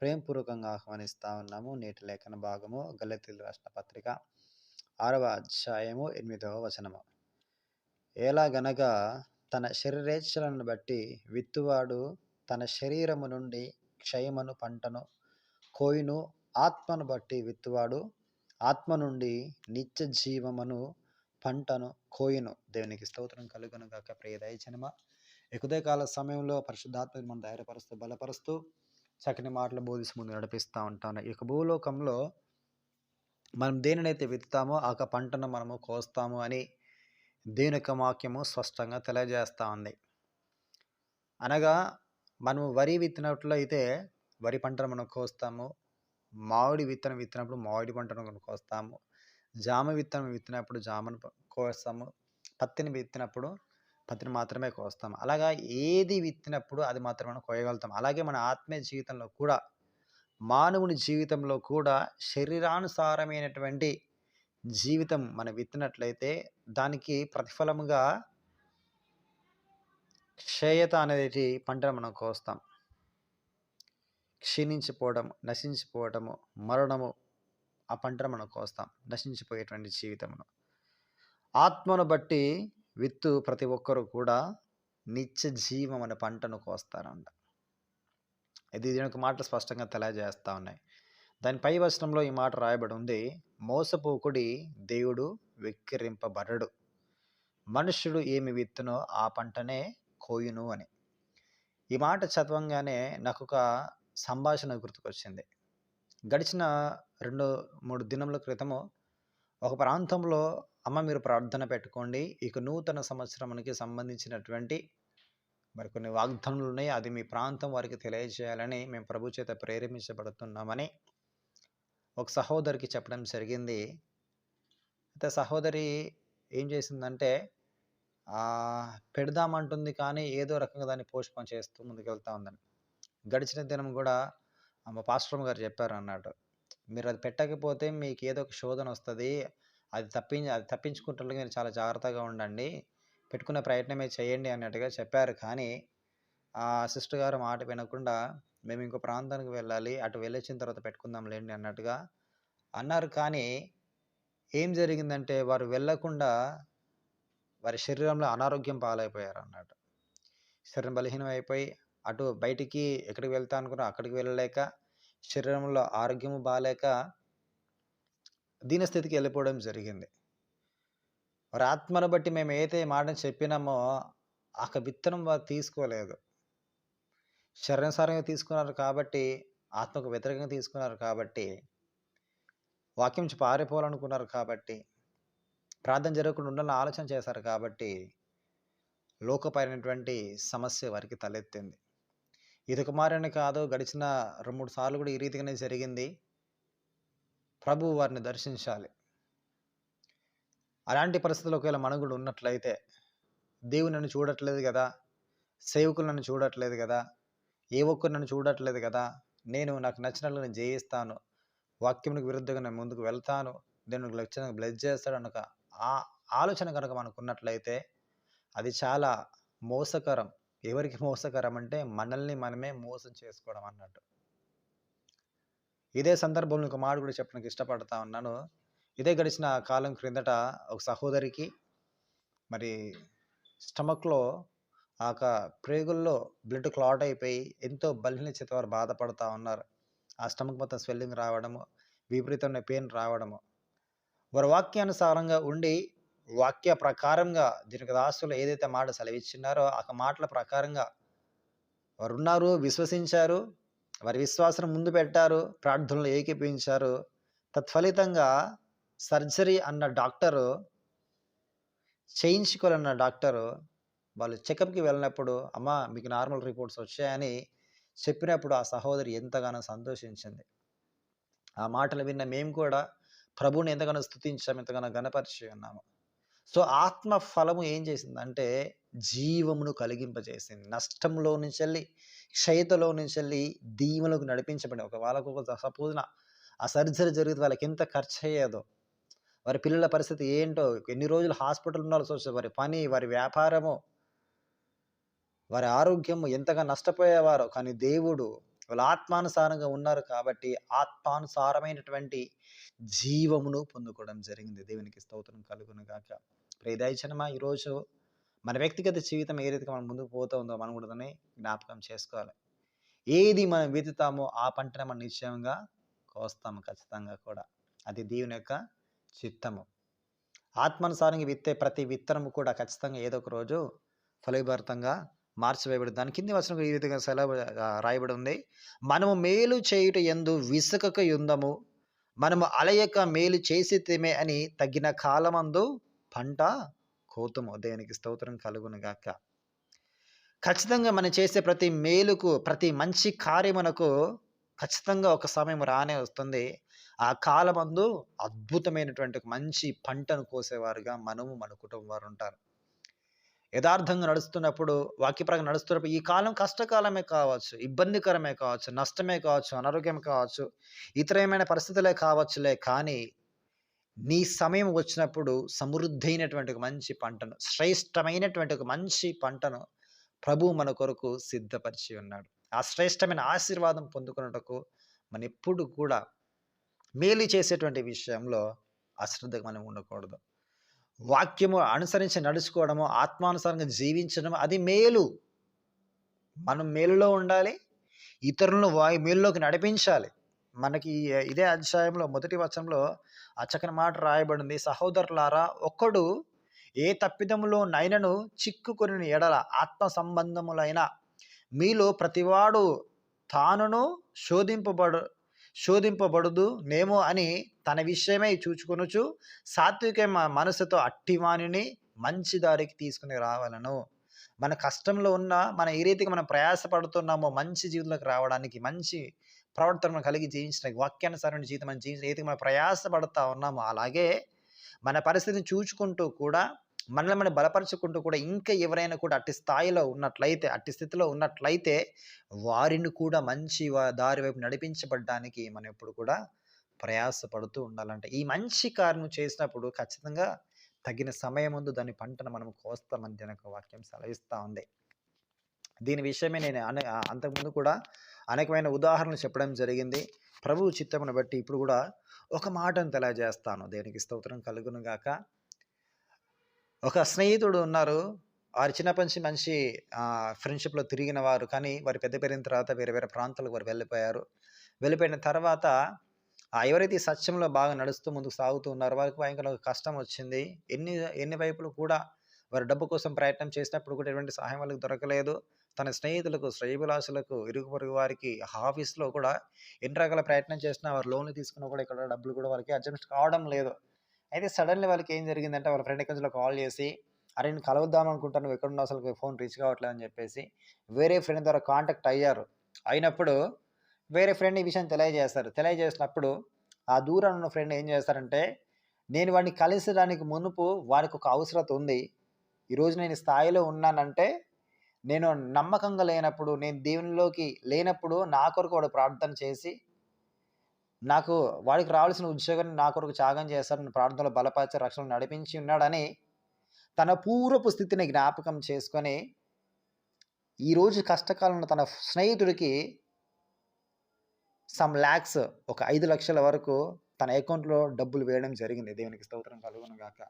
ప్రేమపూర్వకంగా ఆహ్వానిస్తా ఉన్నాము. నేటి లేఖన భాగము గలతీలు రాష్ట్ర పత్రిక ఆరవ అధ్యాయము ఎనిమిదవ వచనము. ఎలాగనగా తన శరీరేచ్ఛలను బట్టి విత్తువాడు తన శరీరము నుండి క్షయమను పంటను కోయును. ఆత్మను బట్టి విత్తువాడు ఆత్మ నుండి నిత్య జీవమును పంటను కోయును. దేవునికి స్తోత్రం కలుగును గాక ప్రియ దయచనమ. కాల సమయంలో పరిశుద్ధాత్మ మనం ధైర్యపరుస్తూ బలపరుస్తూ చక్కని మాటలు బోధిస్తూ ముందు నడిపిస్తూ ఉంటాను. ఈ భూలోకంలో మనం దేనినైతే విత్తామో ఆ పంటను మనము కోస్తాము అని దేని యొక్క వాక్యము స్పష్టంగా తెలియజేస్తూ ఉంది. అనగా మనము వరి విత్తినట్లు అయితే వరి పంటను మనం కోస్తాము మామిడి విత్తనం విత్తినప్పుడు మామిడి పంటను మనం కోస్తాము జామ విత్తనం విత్తినప్పుడు జామను కోస్తాము పత్తిని విత్తినప్పుడు పత్తిని మాత్రమే కోస్తాం. అలాగా ఏది విత్తినప్పుడు అది మాత్రమే మనం కోయగలుగుతాం. అలాగే మన ఆత్మీయ జీవితంలో కూడా మానవుని జీవితంలో కూడా శరీరానుసారమైనటువంటి జీవితం మనం విత్తినట్లయితే దానికి ప్రతిఫలముగా క్షయత అనేది పంటను మనం కోస్తాం. క్షీణించిపోవడం నశించిపోవటము మరణము ఆ పంటను మనం కోస్తాం. నశించిపోయేటువంటి జీవితమును. ఆత్మను బట్టి విత్తు ప్రతి ఒక్కరు కూడా నిత్య జీవం అనే పంటను కోస్తారంట. ఇది దీనికి మాటలు స్పష్టంగా తెలియజేస్తూ ఉన్నాయి. దాని పై వచనంలో ఈ మాట రాయబడి ఉంది. మోసపోకుడి దేవుడు వెక్కిరింపబడడు. మనుష్యుడు ఏమి విత్తునో ఆ పంటనే కోయును అని. ఈ మాట చదవంగానే నాకు ఒక సంభాషణ గుర్తుకొచ్చింది. గడిచిన రెండు మూడు దినముల క్రితము ఒక ప్రాంతంలో అమ్మ మీరు ప్రార్థన పెట్టుకోండి. ఇక నూతన సంవత్సరానికి సంబంధించినటువంటి మరి కొన్ని వాగ్దానాలు ఉన్నాయి. అది మీ ప్రాంతం వారికి తెలియజేయాలని మేము ప్రభు చేత ప్రేరేపించబడుతున్నామని ఒక సహోదరికి చెప్పడం జరిగింది. అయితే సహోదరి ఏం చేసిందంటే పెడదామంటుంది కానీ ఏదో రకంగా దాన్ని పోస్ట్పోన్ చేస్తూ ముందుకెళ్తా ఉందని. గడిచిన దినం కూడా మా పాస్టర్ గారు చెప్పారు అన్నట్టు మీరు అది పెట్టకపోతే మీకు ఏదో ఒక శోధన వస్తుంది. అది తప్పించి అది తప్పించుకుంటే మీరు చాలా జాగ్రత్తగా ఉండండి. పెట్టుకునే ప్రయత్నమే చేయండి అన్నట్టుగా చెప్పారు. కానీ ఆ సిస్టర్ గారు మాట వినకుండా మేము ఇంకో ప్రాంతానికి వెళ్ళాలి అటు వెళ్ళొచ్చిన తర్వాత పెట్టుకుందాం లేండి అన్నట్టుగా అన్నారు. కానీ ఏం జరిగిందంటే వారు వెళ్ళకుండా వారి శరీరంలో అనారోగ్యం పాలైపోయారు అన్నట్టు శరీరం బలహీనం అయిపోయి అటు బయటికి ఎక్కడికి వెళ్తా అనుకున్నా అక్కడికి వెళ్ళలేక శరీరంలో ఆరోగ్యము బాగాలేక దీనస్థితికి వెళ్ళిపోవడం జరిగింది. వారి ఆత్మను బట్టి మేము ఏదైతే మాటను చెప్పినామో ఆ విత్తనం వారు తీసుకోలేదు. శరణసారంగా తీసుకున్నారు కాబట్టి ఆత్మకు వ్యతిరేకంగా తీసుకున్నారు కాబట్టి వాక్యం నుంచి పారిపోవాలనుకున్నారు కాబట్టి ప్రార్థన జరగకుండా ఉండాలని ఆలోచన చేశారు కాబట్టి లోకపైనటువంటి సమస్య వారికి తలెత్తింది. ఇది కుమారుని కాదు గడిచిన రెండు మూడు సార్లు కూడా ఈ రీతిగానే జరిగింది. ప్రభు వారిని దర్శించాలి. అలాంటి పరిస్థితులు ఒకవేళ మనుగుడు ఉన్నట్లయితే దేవుడు నన్ను చూడట్లేదు కదా సేవకులు నన్ను చూడట్లేదు కదా ఏ ఒక్కరు నన్ను చూడట్లేదు కదా నేను నాకు నచ్చినట్లు నేను జయిస్తాను వాక్యమునికి విరుద్ధంగా నేను ముందుకు వెళ్తాను దేవునికి లక్ష్యంగా బ్లెస్ చేస్తాడు అనక ఆ ఆలోచన కనుక మనకు ఉన్నట్లయితే అది చాలా మోసకరం. ఎవరికి మోసకరం అంటే మనల్ని మనమే మోసం చేసుకోవడం అన్నట్టు. ఇదే సందర్భంలో ఒక మాట కూడా చెప్పడానికి ఇష్టపడతా ఉన్నాను. ఇదే గడిచిన కాలం క్రిందట ఒక సహోదరికి మరి స్టమక్లో ఆ ప్రేగుల్లో బ్లడ్ క్లాట్ అయిపోయి ఎంతో బలహీనత వారు బాధపడుతూ ఉన్నారు. ఆ స్టమక్ మొత్తం స్వెల్లింగ్ రావడము విపరీతమైన పెయిన్ రావడము. వారి వాక్యానుసారంగా ఉండి వాక్య ప్రకారంగా దీనికి దాసులు ఏదైతే మాట సెలవిచ్చినారో ఆ మాటల ప్రకారంగా వారు ఉన్నారు విశ్వసించారు. వారి విశ్వాసం ముందు పెట్టారు ప్రార్థనలు ఏకీపించారు తత్ఫలితంగా సర్జరీ అన్న డాక్టరు చేయించుకోవాలన్న డాక్టరు వాళ్ళు చెకప్కి వెళ్ళినప్పుడు అమ్మ మీకు నార్మల్ రిపోర్ట్స్ వచ్చాయని చెప్పినప్పుడు ఆ సహోదరి ఎంతగానో సంతోషించింది. ఆ మాటలు విన్న మేము కూడా ప్రభుని ఎంతగానో స్థుతించాము ఎంతగానో గణపరిచి ఉన్నాము. సో ఆత్మ ఫలము ఏం చేసిందంటే జీవమును కలిగింపజేసింది. నష్టంలో నుంచి వెళ్ళి క్షయతలో నుంచి వెళ్ళి దీవులకు నడిపించబడి ఒక వాళ్ళకు ఒక సపోజ్న ఆ సర్జరీ జరిగితే వాళ్ళకి ఎంత ఖర్చు అయ్యేదో వారి పిల్లల పరిస్థితి ఏంటో ఎన్ని రోజులు హాస్పిటల్ ఉండాల్సి వస్తుంది వారి పని వారి వ్యాపారము వారి ఆరోగ్యము ఎంతగా నష్టపోయేవారో కానీ దేవుడు వాళ్ళు ఆత్మానుసారంగా ఉన్నారు కాబట్టి ఆత్మానుసారమైనటువంటి జీవమును పొందుకోవడం జరిగింది. దేవునికి స్తోత్రం కలుగును గాక. ప్రియదయచనమా ఈరోజు మన వ్యక్తిగత జీవితం ఏ రీతిగా మనం ముందుకు పోతూ ఉందో మనం కూడా దాన్ని జ్ఞాపకం చేసుకోవాలి. ఏది మనం విత్తుతామో ఆ పంటను మనం నిశ్చయంగా కోస్తాము ఖచ్చితంగా కూడా. అది దేవుని యొక్క చిత్తము. ఆత్మానుసారంగా విత్తే ప్రతి విత్తనము కూడా ఖచ్చితంగా ఏదో ఒక రోజు ఫలభరితంగా మార్చివేయబడి దాని కింది వచ్చిన ఈ విధంగా సెలవు రాయబడి ఉంది మనము మేలు చేయుట ఎందు విసుకక యుందము మనము అలయక మేలు చేసి తిమే అని తగిన కాలమందు పంట కోతము దేవునికి స్తోత్రం కలుగునుగాక ఖచ్చితంగా మనం చేసే ప్రతి మేలుకు ప్రతి మంచి కార్యమునకు ఖచ్చితంగా ఒక సమయం రానే వస్తుంది. ఆ కాలమందు అద్భుతమైనటువంటి మంచి పంటను కోసేవారుగా మనము మన కుటుంబం వారు ఉంటారు. యథార్థంగా నడుస్తున్నప్పుడు వాక్యపరంగా నడుస్తున్నప్పుడు ఈ కాలం కష్టకాలమే కావచ్చు ఇబ్బందికరమే కావచ్చు నష్టమే కావచ్చు అనారోగ్యం కావచ్చు ఇతరమైన పరిస్థితులే కావచ్చులే కానీ నీ సమయం వచ్చినప్పుడు సమృద్ధైనటువంటి ఒక మంచి పంటను శ్రేష్టమైనటువంటి ఒక మంచి పంటను ప్రభు మన కొరకు సిద్ధపరిచి ఉన్నాడు. ఆ శ్రేష్టమైన ఆశీర్వాదం పొందుకున్నటకు మన ఎప్పుడు కూడా మేలు చేసేటువంటి విషయంలో అశ్రద్ధగా మనం ఉండకూడదు. వాక్యము అనుసరించి నడుచుకోవడము ఆత్మానుసారంగా జీవించడం అది మేలు. మనం మేలులో ఉండాలి ఇతరులను వా మేలులోకి నడిపించాలి. మనకి ఇదే అధ్యాయంలో మొదటి వచనంలో ఆ చక్కని మాట రాయబడింది. సహోదరులారా ఒక్కడు ఏ తప్పిదములో నైనను చిక్కుకొని ఎడల ఆత్మ సంబంధములైన మీలో ప్రతివాడు తానును శోధింపబడు శోధింపబడదు నేమో అని తన విషయమై చూచుకొనుచు సాత్విక మనసుతో అట్టివాణిని మంచి దారికి తీసుకుని రావాలను. మన కష్టంలో ఉన్న మన ఏ రీతికి మనం ప్రయాసపడుతున్నామో మంచి జీవితంలోకి రావడానికి మంచి ప్రవర్తన కలిగి జీవించడానికి వాక్యానుసారమైన జీవితం మనం జీవించ ఏది మనం ప్రయాసపడతా ఉన్నామో అలాగే మన పరిస్థితిని చూచుకుంటూ కూడా మనల్ని మనం బలపరుచుకుంటూ కూడా ఇంకా ఎవరైనా కూడా అట్టి స్థాయిలో ఉన్నట్లయితే అట్టి స్థితిలో ఉన్నట్లయితే వారిని కూడా మంచి దారి వైపు నడిపించబడ్డానికి మనం ఎప్పుడు కూడా ప్రయాసపడుతూ ఉండాలంటే ఈ మంచి కార్యం చేసినప్పుడు ఖచ్చితంగా తగిన సమయం ముందు దాని పంటను మనం కోస్తామని దీని వాక్యం సెలవిస్తూ ఉంది. దీని విషయమే నేను అనే అంతకుముందు కూడా అనేకమైన ఉదాహరణలు చెప్పడం జరిగింది. ప్రభువు చిత్తమును బట్టి ఇప్పుడు కూడా ఒక మాటను తెలియజేస్తాను. దేనికి స్తోత్రం కలుగును గాక. ఒక స్నేహితుడు ఉన్నారు. వారి చిన్నప్పటి నుంచి మంచి ఫ్రెండ్షిప్లో తిరిగిన వారు. కానీ వారు పెద్ద పెరిగిన తర్వాత వేరే వేరే ప్రాంతాలకు వారు వెళ్ళిపోయారు. వెళ్ళిపోయిన తర్వాత ఆ ఎవరైతే సత్యంలో బాగా నడుస్తూ ముందుకు సాగుతూ ఉన్నారో వారికి భయంకర కష్టం వచ్చింది. ఎన్ని ఎన్ని వైపులు కూడా వారు డబ్బు కోసం ప్రయత్నం చేసినప్పుడు కూడా ఎటువంటి సహాయం వాళ్ళకి దొరకలేదు. తన స్నేహితులకు శ్రేయభిలాషులకు ఇరుగు పొరుగు వారికి ఆఫీస్లో కూడా ఎన్ని రకాల ప్రయత్నం చేసినా వారు లోన్లు తీసుకున్నా కూడా ఇక్కడ డబ్బులు కూడా వాళ్ళకి అడ్జస్ట్ కావడం లేదు. అయితే సడన్లీ వాళ్ళకి ఏం జరిగిందంటే వాళ్ళ ఫ్రెండ్ కొంచెం కాల్ చేసి అరే నేను కలుద్దాం అనుకుంటాను నువ్వు ఎక్కడున్నా అసలు? ఫోన్ రీచ్ కావట్లేదు అని చెప్పేసి వేరే ఫ్రెండ్ ద్వారా కాంటాక్ట్ అయ్యారు. అయినప్పుడు వేరే ఫ్రెండ్ ఈ విషయం తెలియజేస్తారు. తెలియజేసినప్పుడు ఆ దూరం ఉన్న ఫ్రెండ్ ఏం చేస్తారంటే నేను వాడిని కలిసడానికి మునుపు వారికి ఒక అవసరత ఉంది. ఈరోజు నేను స్థాయిలో ఉన్నానంటే నేను నమ్మకంగా లేనప్పుడు నేను దేవునిలోకి లేనప్పుడు నా కొరకు వాడు ప్రార్థన చేసి నాకు వాడికి రావాల్సిన ఉద్యోగాన్ని నా కొరకు త్యాగం చేస్తాడని ప్రార్థనలో బలపరిచే రక్షణ నడిపించి ఉన్నాడని తన పూర్వపు స్థితిని జ్ఞాపకం చేసుకొని ఈరోజు కష్టకాలంలో తన స్నేహితుడికి సమ్ ల్యాక్స్ ఒక ఐదు లక్షల వరకు తన అకౌంట్లో డబ్బులు వేయడం జరిగింది. దేవునికి స్తోత్రం కలుగును గాక.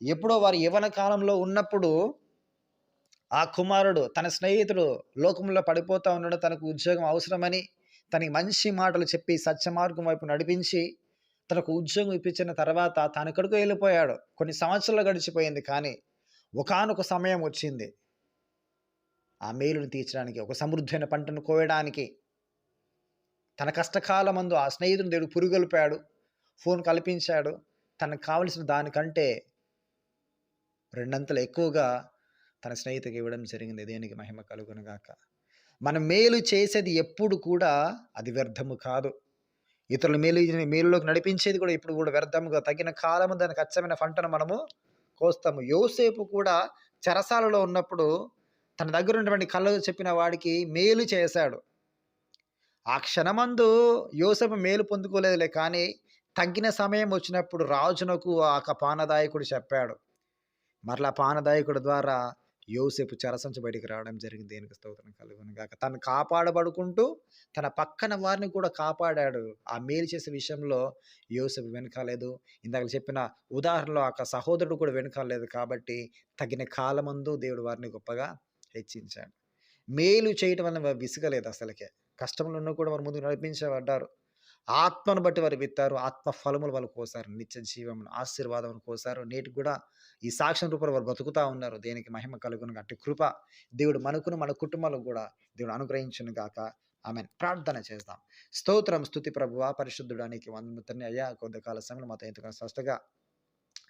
ఎప్పుడో వారు యవన కాలంలో ఉన్నప్పుడు ఆ కుమారుడు తన స్నేహితుడు లోకంలో పడిపోతూ ఉన్నాడు. తనకు ఉద్యోగం అవసరమని తనకి మంచి మాటలు చెప్పి సత్యమార్గం వైపు నడిపించి తనకు ఉద్యోగం ఇప్పించిన తర్వాత తన ఇక్కడికి వెళ్ళిపోయాడు. కొన్ని సంవత్సరాలు గడిచిపోయింది కానీ ఒకానొక సమయం వచ్చింది. ఆ మేలును తీర్చడానికి ఒక సమృద్ధమైన పంటను కోయడానికి తన కష్టకాలమందు ఆ స్నేహితుని దేవుడు పురుగొల్పాడు. ఫోన్ కల్పించాడు. తనకు కావలసిన దానికంటే రెండంతలు ఎక్కువగా తన స్నేహితుకి ఇవ్వడం జరిగింది. దేనికి మహిమ కలుగునుగాక మనం మేలు చేసేది ఎప్పుడు కూడా అది వ్యర్థము కాదు. ఇతరుల మేలు మేలులోకి నడిపించేది కూడా ఇప్పుడు కూడా వ్యర్థముగా తగిన కాలము దానికి అచ్చమైన పంటను మనము కోస్తాము. యోసేపు కూడా చెరసాలలో ఉన్నప్పుడు తన దగ్గర ఉన్నటువంటి కళ్ళు చెప్పిన వాడికి మేలు చేశాడు. ఆ క్షణమందు యోసేపు మేలు పొందుకోలేదులే కానీ తగ్గిన సమయం వచ్చినప్పుడు రాజునకు ఆ పానదాయకుడు చెప్పాడు. మరలా పానదాయకుడు ద్వారా యోసేపు చరసంచ బయటికి రావడం జరిగింది. దేనికి స్తోత్రం కలుగును కాక తను కాపాడబడుకుంటూ తన పక్కన వారిని కూడా కాపాడాడు. ఆ మేలు చేసే విషయంలో యోసేపు వెనకాలేదు. ఇందాక చెప్పిన ఉదాహరణలో ఆ సహోదరుడు కూడా వెనకాలేదు కాబట్టి తగిన కాలమందు దేవుడు వారిని గొప్పగా హెచ్చించాడు. మేలు చేయటం వల్ల విసుగలేదు అసలుకే. కష్టంలో ఉన్న కూడా వారు ముందుకు నడిపించబడ్డారు. ఆత్మను బట్టి వారు విత్తారు. ఆత్మ ఫలములు వాళ్ళు కోసారు. నిత్య జీవమును ఆశీర్వాదం కోసారు. నేటికి కూడా ఈ సాక్ష్యం రూపంలో వారు బతుకుతూ ఉన్నారు. దేనికి మహిమ కలుగును అట్టి కృప దేవుడు మనకును మన కుటుంబాలకు కూడా దేవుడు అనుగ్రహించును గాక. ఆమె ప్రార్థన చేద్దాం. స్తోత్రం స్థుతి ప్రభువ పరిశుద్ధుడానికి వంద తండ్రి అయ్యా కొంతకాల సమయంలో మాతో ఎంతగానో స్పష్టంగా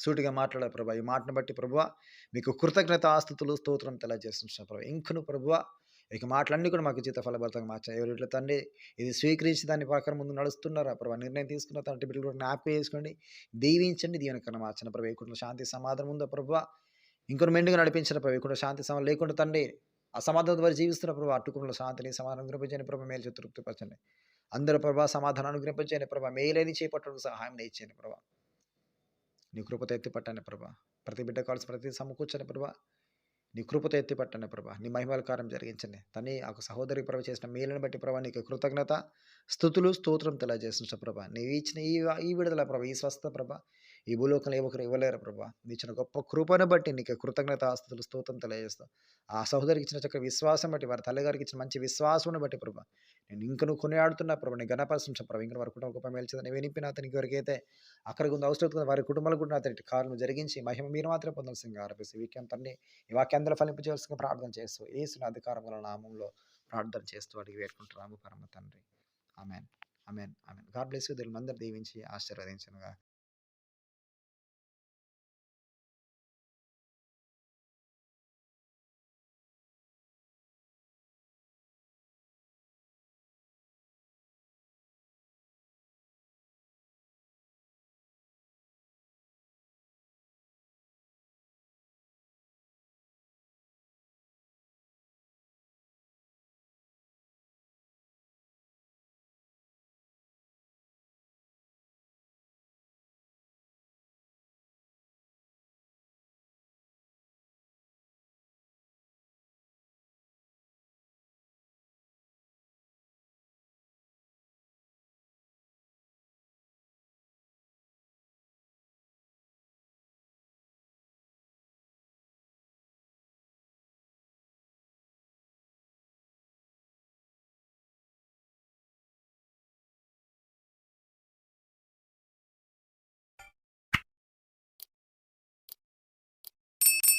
సూటిగా మాట్లాడారు ప్రభా. ఈ మాటను బట్టి ప్రభువ మీకు కృతజ్ఞత ఆస్తుతులు స్తోత్రం తెలియజేస్తున్నాం ప్రభు. ఇంకను ప్రభువ ఇక మాటలన్నీ కూడా మాకు జీత ఫలభరితంగా మార్చాయి. ఎవరి తండ్రి ఇది స్వీకరించి దాని ప్రకారం ముందు నడుస్తున్నారా? ప్రభా నిర్ణయం తీసుకున్న తండ్రి బిడ్డలు కూడా జ్ఞాపకం చేసుకోండి దీవించండి. దీవెనకన్నా మార్చిన ప్రభు. ఏకుండా శాంతి సమాధానం ఉందో ప్రభు. ఇంకొన్ని మెండుగా నడిపించిన ప్రభు. ఇక్కడ శాంతి సమాధానం లేకుండా తండ్రి అసమాధానం ద్వారా జీవిస్తున్న ప్రభు. అట్టుకున్న శాంతిని సమాధానం గురింపచేయని ప్రభు. మేలు తృప్తిపరచండి. అందరూ ప్రభా సమాధానాన్ని అనుగ్రహించని ప్రభా. మేలేని చేపట్టడం సహాయం ఇచ్చేయండి ప్రభా. నీ కృపత ఎత్తిపట్టండి ప్రభా. ప్రతి బిడ్డ కావాల్సిన ప్రతి సమకూర్చని ప్రభా. నీ కృపతో ఎత్తిపట్టండి ప్రభా. నీ మహిమలకారం జరిగించండి. తని ఆ సహోదరి ప్రభ చేసిన మేలుని బట్టి ప్రభా నీకు కృతజ్ఞత స్థుతులు స్తోత్రం తెలియజేసిన ప్రభా. నీవు ఇచ్చిన ఈ ఈ విడుదల ప్రభ ఈ స్వస్థ ప్రభ ఈ భూలోకంలో ఏ ఒకరు ఇవ్వలేరు ప్రభా. నీ ఇచ్చిన గొప్ప కృపను బట్టి నీకు కృతజ్ఞత ఆస్తులు స్తోత్రం తెలియజేస్తాం. ఆ సహోదరికి ఇచ్చిన చక్క విశ్వాసం బట్టి వారి తల్లిగారికి ఇచ్చిన మంచి విశ్వాసం బట్టి ప్రభా. నేను ఇంక నువ్వు కొనియాడుతున్నా ప్రభా నీ గణపరిశించ ప్రభా. ఇంకా వారి కుటుంబ గొప్ప మేల్చిందని వినిపిన అతనికి ఎవరికైతే అక్కడికి ఉంది అవసరం వారి కుటుంబాలు కూడా అతని కారణం జరిగించి మహిమ మీరు మాత్రమే పొందాల్సిందిగా ఆరోపిస్తే వీక్యం తండ్రి ఈ వాక్యాంధ్ర ఫలింపజేయాల్సిందిగా ప్రార్థన చేస్తూ ఏసిన అధికారం వల్ల నామంలో ప్రార్థన చేస్తూ అడిగి వేడుకుంటున్నాము పరమ తండ్రి. Amen. Amen. Amen. God bless you. మందరు దీవించి ఆశీర్వదించనుగా